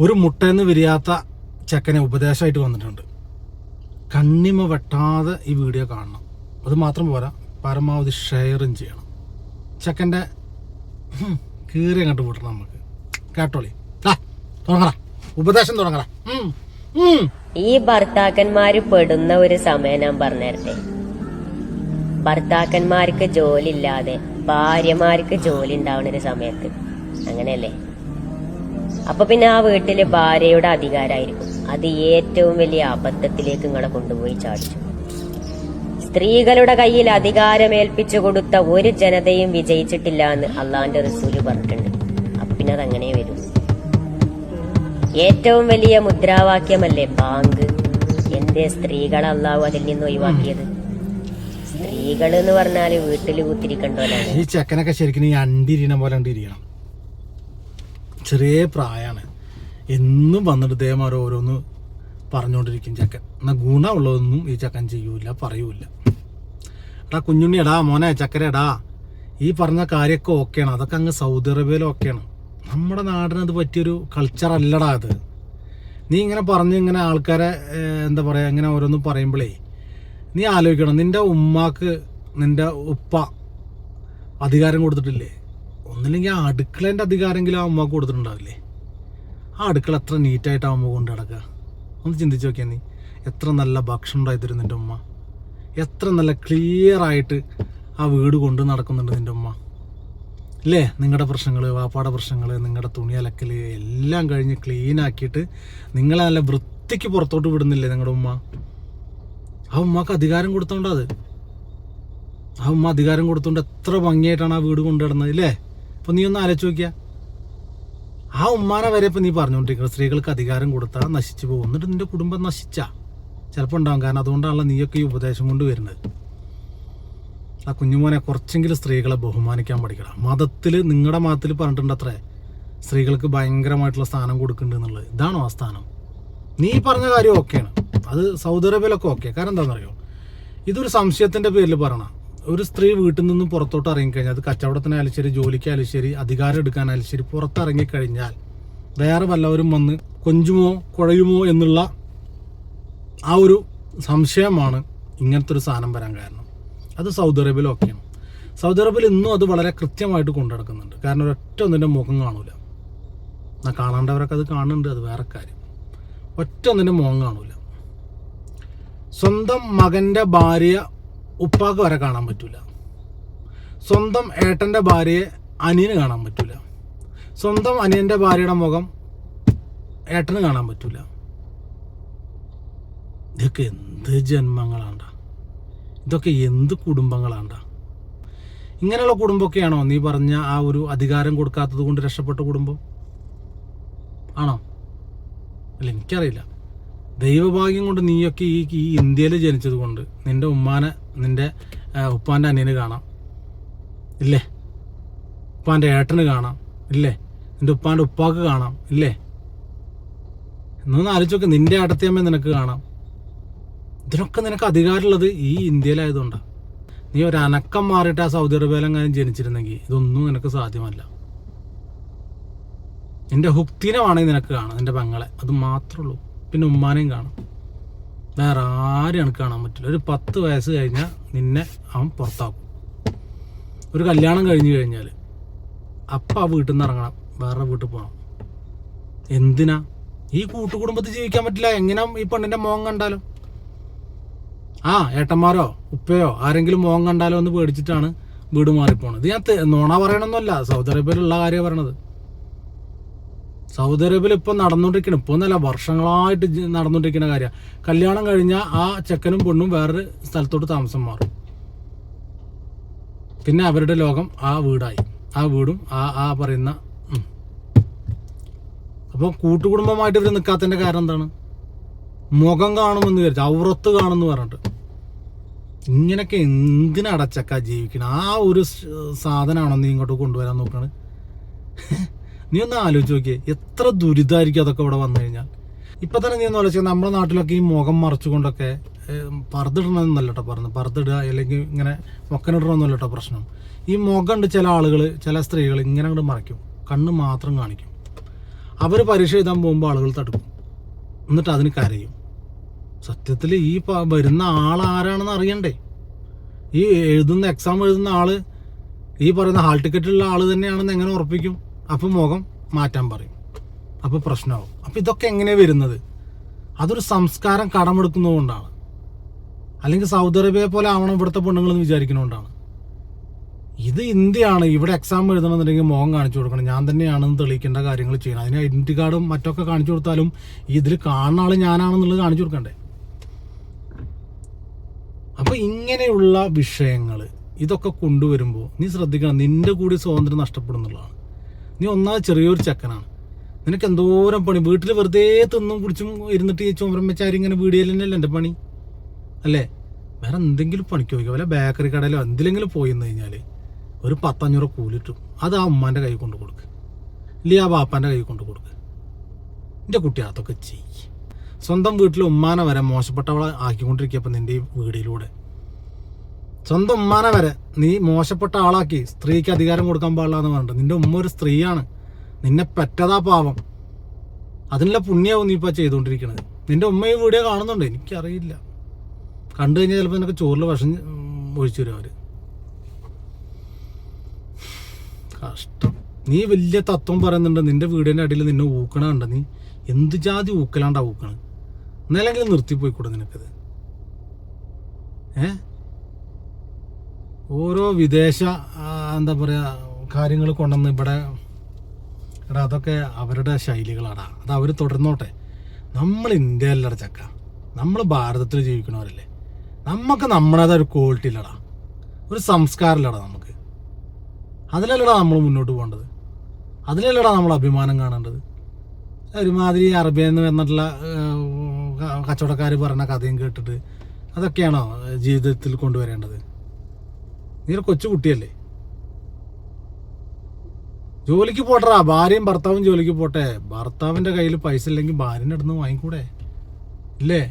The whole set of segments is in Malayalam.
ഒരു മുട്ടയെന്ന് വിരിയാത്ത ചെക്കനെ ഉപദേശമായിട്ട് വന്നിട്ടുണ്ട്. കണ്ണിമ വെട്ടാതെ ഈ വീഡിയോ കാണണം. അത് മാത്രം പോരാ പരമാവധി ഷെയറും ചെയ്യണം. ചെക്കന്റെ കീറി അങ്ങോട്ട് വിടണം നമുക്ക്. കേട്ടോളി. ദാ, തുടങ്ങടാ. ഉപദേശം ഉം. ഈ ഭർത്താക്കന്മാര് പെടുന്ന ഒരു സമയം ഞാൻ പറഞ്ഞേരട്ടെ. ഭർത്താക്കന്മാർക്ക് ജോലി ഇല്ലാതെ ഭാര്യമാർക്ക് ജോലി ഉണ്ടാവുന്ന ഒരു സമയത്ത്. അങ്ങനെയല്ലേ? അപ്പൊ പിന്നെ ആ വീട്ടിൽ ഭാര്യയുടെ അധികാരമായിരിക്കും അത് ഏറ്റവും വലിയ അബദ്ധത്തിലേക്ക് നിങ്ങളെ കൊണ്ടുപോയി ചാടിച്ചു. സ്ത്രീകളുടെ കയ്യിൽ അധികാരമേൽപ്പിച്ചു കൊടുത്ത ഒരു ജനതയും വിജയിച്ചിട്ടില്ല എന്ന് അള്ളാന്റെ റസൂൽ പറഞ്ഞിട്ടുണ്ട്. അപ്പൊ പിന്നെ അതങ്ങനെ വരും. ഏറ്റവും വലിയ മുദ്രാവാക്യമല്ലേ ബാങ്ക്? എന്തേ സ്ത്രീകളെ അള്ളാഹു അതിൽ നിന്ന് ഒഴിവാക്കിയത്? സ്ത്രീകൾ എന്ന് പറഞ്ഞാൽ വീട്ടിൽ കുത്തിരിക്കണ്ടോലാണ് ഈ ചെക്കനൊക്കെ ശരിക്കും ഈ അണ്ടിരിയണ പോലെ അണ്ടിരിക്കണം. ചെറിയ പ്രായമാണ് എന്നും വന്നിട്ട് ഇതേമാരെ ഓരോന്ന് പറഞ്ഞുകൊണ്ടിരിക്കും ചെക്കൻ. എന്നാൽ ഗുണമുള്ളതൊന്നും ഈ ചക്കൻ ചെയ്യൂല പറയൂല. എടാ കുഞ്ഞുണ്ണി എടാ മോനെ ചക്കര എടാ ഈ പറഞ്ഞ കാര്യമൊക്കെ ഓക്കെയാണ്. അതൊക്കെ അങ്ങ് സൗദി അറേബ്യയിലും ഓക്കെയാണ്. നമ്മുടെ നാടിനത് പറ്റിയൊരു കൾച്ചർ അല്ലടാ അത്. നീ ഇങ്ങനെ പറഞ്ഞ് ഇങ്ങനെ ആൾക്കാരെ എന്താ പറയുക ഇങ്ങനെ ഓരോന്ന് പറയുമ്പോഴേ നീ ആലോചിക്കണം. നിന്റെ ഉമ്മാക്ക് നിന്റെ ഉപ്പ അധികാരം കൊടുത്തിട്ടില്ലേ? ഒന്നില്ലെങ്കിൽ ആ അടുക്കളേന്റെ അധികാരമെങ്കിലും ആ അമ്മ കൊടുത്തിട്ടുണ്ടാവില്ലേ? ആ അടുക്കള എത്ര നീറ്റായിട്ട് ആ അമ്മ കൊണ്ട് നടക്കുക. ഒന്ന് ചിന്തിച്ച് നോക്കിയാൽ നീ. എത്ര നല്ല ഭക്ഷണം ഉണ്ടായി തരും നിന്റെ ഉമ്മ. എത്ര നല്ല ക്ലിയർ ആയിട്ട് ആ വീട് കൊണ്ട് നടക്കുന്നുണ്ട് നിന്റെ ഉമ്മ. അല്ലേ നിങ്ങളുടെ പ്രശ്നങ്ങൾ വാപ്പാടെ പ്രശ്നങ്ങൾ നിങ്ങളുടെ തുണി അലക്കൽ എല്ലാം കഴിഞ്ഞ് ക്ലീൻ ആക്കിയിട്ട് നിങ്ങളെ നല്ല വൃത്തിക്ക് പുറത്തോട്ട് വിടുന്നില്ലേ നിങ്ങളുടെ ഉമ്മ? ആ ഉമ്മക്ക് അധികാരം കൊടുത്തോണ്ടാ അത്. ആ ഉമ്മ അധികാരം കൊടുത്തോണ്ട് എത്ര ഭംഗിയായിട്ടാണ് ആ വീട് കൊണ്ടുവരുന്നത് ഇല്ലേ അപ്പൊ നീ ഒന്ന് ആലോചിച്ച് നോക്കിയ. ആ ഉമ്മാനെ വരെ ഇപ്പൊ നീ പറഞ്ഞുകൊണ്ടിരിക്കുന്നത് സ്ത്രീകൾക്ക് അധികാരം കൊടുത്താൽ നശിച്ചു പോകും. എന്നിട്ട് നിന്റെ കുടുംബം നശിച്ച? ചിലപ്പോൾ ഉണ്ടാവും. കാരണം അതുകൊണ്ടാണല്ലോ നീയൊക്കെ ഈ ഉപദേശം കൊണ്ട് വരുന്നത്. ആ കുഞ്ഞുമോനെ കുറച്ചെങ്കിലും സ്ത്രീകളെ ബഹുമാനിക്കാൻ പഠിക്കണം. മതത്തിൽ നിങ്ങളുടെ മതത്തിൽ പറഞ്ഞിട്ടുണ്ട് അത്രേ സ്ത്രീകൾക്ക് ഭയങ്കരമായിട്ടുള്ള സ്ഥാനം കൊടുക്കുന്നുണ്ട് എന്നുള്ളത്. ഇതാണോ ആ സ്ഥാനം? നീ പറഞ്ഞ കാര്യം ഓക്കെയാണ്. അത് സൗദി അറേബ്യയിലൊക്കെ ഓക്കെ കാരണം എന്താണെന്നറിയോ? ഇതൊരു സംശയത്തിന്റെ പേരിൽ പറയണം ഒരു സ്ത്രീ വീട്ടിൽ നിന്നും പുറത്തോട്ട് ഇറങ്ങിക്കഴിഞ്ഞാൽ അത് കച്ചവടത്തിനായാലും ശരി ജോലിക്കായാലും ശരി അധികാരം എടുക്കാനായാലും ശരി പുറത്തിറങ്ങിക്കഴിഞ്ഞാൽ വേറെ വല്ലവരും വന്ന് കൊഞ്ചുമോ കുഴയുമോ എന്നുള്ള ആ ഒരു സംശയമാണ് ഇങ്ങനത്തെ ഒരു സാധനം വരാൻ കാരണം. അത് സൗദി അറേബ്യയിൽ ഓക്കെയാണ് സൗദി അറേബ്യയിൽ ഇന്നും അത് വളരെ കൃത്യമായിട്ട് കൊണ്ടു നടക്കുന്നുണ്ട് കാരണം ഒരൊറ്റ ഒന്നിന്റെ മുഖം കാണൂല. എന്നാൽ കാണാണ്ടവരൊക്കെ അത് കാണുന്നുണ്ട് അത് വേറെ കാര്യം. ഒറ്റ ഒന്നിന്റെ മുഖം കാണൂല. സ്വന്തം മകന്റെ ഭാര്യ ഉപ്പാക്ക് വരെ കാണാൻ പറ്റില്ല സ്വന്തം ഏട്ടന്റെ ഭാര്യയെ അനിയന് കാണാൻ പറ്റില്ല സ്വന്തം അനിയന്റെ ഭാര്യയുടെ മുഖം ഏട്ടന് കാണാൻ പറ്റില്ല ഇതൊക്കെ എന്ത് ജന്മങ്ങളാണ്ട? ഇതൊക്കെ എന്ത് കുടുംബങ്ങളാണ്ട? ഇങ്ങനെയുള്ള കുടുംബമൊക്കെയാണോ നീ പറഞ്ഞ ആ ഒരു അധികാരം കൊടുക്കാത്തത് കൊണ്ട് രക്ഷപ്പെട്ട കുടുംബം? ആണോ? അല്ല എനിക്കറിയില്ല. ദൈവഭാഗ്യം കൊണ്ട് നീയൊക്കെ ഈ ഈ ഇന്ത്യയിൽ ജനിച്ചത് കൊണ്ട് നിന്റെ ഉമ്മാനെ നിന്റെ ഉപ്പാന്റെ അനിയന് കാണാം. ഇല്ലേ? ഉപ്പാന്റെ ഏട്ടന് കാണാം. ഇല്ലേ? നിന്റെ ഉപ്പാന്റെ ഉപ്പാക്ക് കാണാം. ഇല്ലേ? എന്നൊന്ന് ആലോചിച്ചൊക്കെ. നിന്റെ ഏട്ടത്തിയമ്മ നിനക്ക് കാണാം. ഇതിനൊക്കെ നിനക്ക് അധികാരമുള്ളത് ഈ ഇന്ത്യയിലായതുകൊണ്ടാണ് നീ ഒരു അനക്കം മാറിയിട്ട് ആ സൗദി അറേബ്യയിലെങ്ങാനും ജനിച്ചിരുന്നെങ്കിൽ ഇതൊന്നും നിനക്ക് സാധ്യമല്ല. നിന്റെ ഹുക്തിനെ വേണമെങ്കിൽ നിനക്ക് കാണാം. നിന്റെ പെങ്ങളെ. അത് മാത്രമേ ഉള്ളൂ. പിന്നെ ഉമ്മാനെയും കാണും. വേറെ ആരും എനിക്ക് കാണാൻ പറ്റില്ല. ഒരു പത്ത് വയസ്സ് കഴിഞ്ഞാൽ നിന്നെ അവൻ പുറത്താക്കും. ഒരു കല്യാണം കഴിഞ്ഞു കഴിഞ്ഞാൽ അപ്പം ആ വീട്ടിൽ നിന്ന് ഇറങ്ങണം. വേറെ വീട്ടിൽ പോകണം എന്തിനാ? ഈ കൂട്ടുകുടുംബത്തിൽ ജീവിക്കാൻ പറ്റില്ല. എങ്ങനെ ഈ പെണ്ണിന്റെ മോൻ കണ്ടാലോ? ആ ഏട്ടന്മാരോ ഉപ്പയോ ആരെങ്കിലും മോൻ കണ്ടാലോ എന്ന് പേടിച്ചിട്ടാണ് വീട് മാറിപ്പോണത്. ഇത് ഞാൻ നുണ പറയണമെന്നല്ല സൗദി അറേബ്യയിലുള്ള കാര്യമാണ് പറയണത്. സൗദി അറേബ്യയിൽ ഇപ്പം നടന്നുകൊണ്ടിരിക്കണം. ഇപ്പം എന്നല്ല വർഷങ്ങളായിട്ട് നടന്നുകൊണ്ടിരിക്കുന്ന കാര്യമാണ് കല്യാണം കഴിഞ്ഞാൽ ആ ചെക്കനും പെണ്ണും വേറൊരു സ്ഥലത്തോട്ട് താമസം മാറും. പിന്നെ അവരുടെ ലോകം ആ വീടായി. ആ വീടും ആ ആ പറയുന്ന. അപ്പോൾ കൂട്ടുകുടുംബമായിട്ട് ഇവർ നിൽക്കാത്തതിന്റെ കാരണം എന്താണ്? മുഖം കാണുമെന്ന് വിചാരിച്ചു ഔറത്ത് കാണുമെന്ന് പറഞ്ഞിട്ട്. ഇങ്ങനെയൊക്കെ എന്തിനടച്ചക്ക ജീവിക്കണം? ആ ഒരു സാധനമാണോ നീ ഇങ്ങോട്ട് കൊണ്ടുവരാൻ നോക്കണത് നീ ഒന്ന് ആലോചിച്ച് നോക്കിയേ. എത്ര ദുരിതമായിരിക്കും അതൊക്കെ ഇവിടെ വന്നു കഴിഞ്ഞാൽ. ഇപ്പൊ തന്നെ നീ ഒന്ന് ആലോചിക്കുക നമ്മുടെ നാട്ടിലൊക്കെ ഈ മുഖം മറച്ചുകൊണ്ടൊക്കെ പറതിടണമെന്നല്ല കേട്ടോ പറഞ്ഞു. പറത്തിടുക അല്ലെങ്കിൽ ഇങ്ങനെ മൊക്കനിടണമെന്നല്ല കേട്ടോ പ്രശ്നം. ഈ മുഖം ഉണ്ട് ചില ആളുകൾ ചില സ്ത്രീകൾ ഇങ്ങനെ അങ്ങോട്ട് മറയ്ക്കും കണ്ണ് മാത്രം കാണിക്കും. അവർ പരീക്ഷ എഴുതാൻ പോകുമ്പോൾ ആളുകൾ തടുക്കും. എന്നിട്ട് അതിന് കരയും. സത്യത്തിൽ ഈ വരുന്ന ആൾ ആരാണെന്ന് അറിയണ്ടേ? ഈ എഴുതുന്ന എക്സാം എഴുതുന്ന ആൾ ഈ പറയുന്ന ഹാൾ ടിക്കറ്റുള്ള ആൾ തന്നെയാണെന്ന് എങ്ങനെ ഉറപ്പിക്കും? അപ്പം മുഖം മാറ്റാൻ പറയും. അപ്പോൾ പ്രശ്നമാവും. അപ്പം ഇതൊക്കെ എങ്ങനെയാണ് വരുന്നത്? അതൊരു സംസ്കാരം കടമെടുക്കുന്നതുകൊണ്ടാണ്. അല്ലെങ്കിൽ സൗദി അറേബ്യയെ പോലെ ആവണം ഇവിടുത്തെ പെണ്ണുങ്ങളെന്ന് വിചാരിക്കുന്നതുകൊണ്ടാണ്. ഇത് ഇന്ത്യയാണ്. ഇവിടെ എക്സാം എഴുതണമെന്നുണ്ടെങ്കിൽ മുഖം കാണിച്ചു കൊടുക്കണം. ഞാൻ തന്നെയാണെന്ന് തെളിയിക്കേണ്ട കാര്യങ്ങൾ ചെയ്യണം. അതിന് ഐഡന്റിറ്റി കാർഡും മറ്റൊക്കെ കാണിച്ചു കൊടുത്താലും ഇതിൽ കാണുന്ന ആൾ ഞാനാണെന്നുള്ളത് കാണിച്ചു കൊടുക്കണ്ടേ? അപ്പൊ ഇങ്ങനെയുള്ള വിഷയങ്ങൾ ഇതൊക്കെ കൊണ്ടുവരുമ്പോൾ നീ ശ്രദ്ധിക്കണം. നിന്റെ കൂടി സ്വാതന്ത്ര്യം നഷ്ടപ്പെടുന്നുള്ളതാണ് നീ ഒന്നാമത് ചെറിയൊരു ചക്കനാണ്. നിനക്ക് എന്തോരം പണി? വീട്ടിൽ വെറുതെ തിന്നും കുടിച്ചും ഇരുന്നിട്ട് ഈ ചുമരം വെച്ചാരി ഇങ്ങനെ വീടിയൽ എന്റെ പണി? അല്ലേ? വേറെ എന്തെങ്കിലും പണിക്ക് പോയിക്കോ? വല്ല ബേക്കറി കടയിലോ എന്തിലെങ്കിലും പോയി എന്ന് കഴിഞ്ഞാൽ ഒരു പത്തഞ്ഞൂറ് കൂലിട്ടും. അത് ആ ഉമ്മാന്റെ കൈ കൊണ്ട് കൊടുക്ക്. ഇല്ലേ ആ ബാപ്പാന്റെ കൈ കൊണ്ട് കൊടുക്ക്. എന്റെ കുട്ടി അതൊക്കെ ചെയ്യ്. സ്വന്തം വീട്ടിൽ ഉമ്മാനെ വരെ മോശപ്പെട്ടവളെ ആക്കിക്കൊണ്ടിരിക്കുക അപ്പം നിന്റെ ഈ വീടിലൂടെ സ്വന്തം ഉമ്മാനെ വരെ നീ മോശപ്പെട്ട ആളാക്കി സ്ത്രീക്ക് അധികാരം കൊടുക്കാൻ പാടില്ല എന്ന് പറഞ്ഞിട്ട് നിന്റെ ഉമ്മ ഒരു സ്ത്രീയാണ്. നിന്നെ പറ്റതാ പാവം. അതിനുള്ള പുണ്യാവും നീ ഇപ്പോൾ ചെയ്തുകൊണ്ടിരിക്കണത്. നിന്റെ ഉമ്മ ഈ വീഡിയോ കാണുന്നുണ്ട്? എനിക്കറിയില്ല. കണ്ടു കഴിഞ്ഞാൽ ചിലപ്പോൾ നിനക്ക് ചോറിൽ വിഷം ഒഴിച്ചു തരും അവർ. കഷ്ടം. നീ വലിയ തത്വം പറയുന്നുണ്ട്. നിന്റെ വീടിന്റെ അടിയിൽ നിന്നെ ഊക്കണുണ്ട് നീ എന്ത് ജാതി ഊക്കലാണ്ടാ ഊക്കണ് എന്നാലെങ്കിലും നിർത്തിപ്പോയിക്കൂടെ നിനക്കത്? ഏ? ഓരോ വിദേശ എന്താ പറയുക കാര്യങ്ങൾ കൊണ്ടുവന്ന് ഇവിടെ എടാ അതൊക്കെ അവരുടെ ശൈലികളാടാ. അത് അവർ തുടർന്നോട്ടെ. നമ്മൾ ഇന്ത്യയിലട ചക്ക. നമ്മൾ ഭാരതത്തിൽ ജീവിക്കുന്നവരല്ലേ. നമുക്ക് നമ്മുടേതായ ഒരു ക്വാളിറ്റി ഇല്ലടാ. ഒരു സംസ്കാരം ഇല്ലടാ നമുക്ക്. അതിലല്ലടാ നമ്മൾ മുന്നോട്ട് പോകേണ്ടത്. അതിലല്ലടാ നമ്മൾ അഭിമാനം കാണേണ്ടത്. ഒരുമാതിരി അറബിയിൽ നിന്ന് വന്നിട്ടുള്ള കച്ചവടക്കാർ പറഞ്ഞ കഥയും കേട്ടിട്ട് അതൊക്കെയാണോ ജീവിതത്തിൽ കൊണ്ടുവരേണ്ടത്? നീ ഒരു കൊച്ചു കുട്ടിയല്ലേ? ജോലിക്ക് പോട്ടറാ ഭാര്യയും ഭർത്താവും ജോലിക്ക് പോട്ടെ. ഭർത്താവിന്റെ കയ്യിൽ പൈസ ഇല്ലെങ്കിൽ ഭാര്യന്റെ അടുത്ത് വാങ്ങിക്കൂടെ? ഇല്ലേ?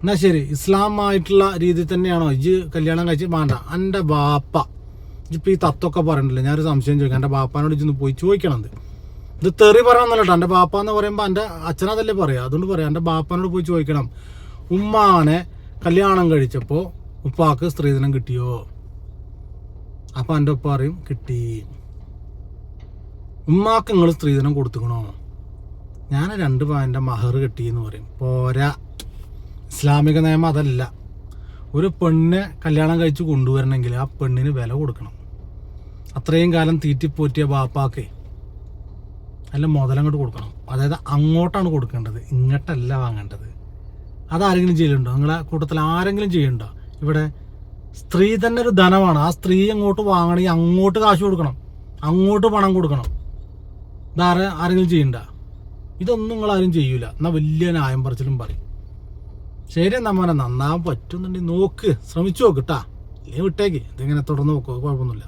എന്നാ ശരി ഇസ്ലാമായിട്ടുള്ള രീതി തന്നെയാണോ? ഇജ് കല്യാണം കഴിച്ച് വേണ്ട എന്റെ ബാപ്പ ഇപ്പം ഈ തത്വമൊക്കെ പറയണ്ടല്ലോ? ഞാനൊരു സംശയം ചോദിക്കാം എന്റെ ബാപ്പാനോട് ഇജൊന്ന് പോയി ചോദിക്കണം ഇത് തെറി പറയണമെന്നല്ല കേട്ടോ എന്റെ ബാപ്പ എന്ന് പറയുമ്പോൾ എന്റെ അച്ഛനതല്ലേ പറയാം? അതുകൊണ്ട് പറയാം എന്റെ ബാപ്പാനോട് പോയി ചോദിക്കണം. ഉമ്മാനെ കല്യാണം കഴിച്ചപ്പോൾ ഉപ്പാക്ക് സ്ത്രീധനം കിട്ടിയോ? അപ്പം എന്റെ ഉപ്പ പറയും കിട്ടി. ഉമ്മാക്ക് നിങ്ങൾ സ്ത്രീധനം കൊടുത്തുക്കണോ? ഞാൻ രണ്ട് പവന്റെ മഹർ കിട്ടി എന്ന് പറയും. പോരാ. ഇസ്ലാമിക നിയമം അതല്ല. ഒരു പെണ്ണിനെ കല്യാണം കഴിച്ച് കൊണ്ടുവരണമെങ്കിൽ ആ പെണ്ണിന് വില കൊടുക്കണം. അത്രയും കാലം തീറ്റിപ്പോറ്റിയ ബാപ്പാക്കേ അല്ല മുതലങ്ങോട്ട് കൊടുക്കണം. അതായത് അങ്ങോട്ടാണ് കൊടുക്കേണ്ടത് ഇങ്ങോട്ടല്ല വാങ്ങേണ്ടത്. അതാരെങ്കിലും ചെയ്യലുണ്ടോ? നിങ്ങളെ കൂട്ടത്തിൽ ആരെങ്കിലും ചെയ്യുന്നുണ്ടോ ഇവിടെ സ്ത്രീ തന്നെ ഒരു ധനമാണ്. ആ സ്ത്രീ അങ്ങോട്ട് വാങ്ങണമെങ്കിൽ അങ്ങോട്ട് കാശ് കൊടുക്കണം. അങ്ങോട്ട് പണം കൊടുക്കണം. ഇതാരെ ആരെങ്കിലും ചെയ്യണ്ട. ഇതൊന്നും നിങ്ങൾ ആരും ചെയ്യൂല. എന്നാ വലിയ ന്യായം പറച്ചിലും പറയും. ശരി എന്നാ മോനെ നന്നാവാൻ പറ്റുന്നുണ്ടെങ്കിൽ നോക്ക്. ശ്രമിച്ചു നോക്ക് കേട്ടാ ഇല്ലേ വിട്ടേക്ക്. ഇതിങ്ങനെ തുടർന്ന് നോക്കുക കുഴപ്പമൊന്നുമില്ല.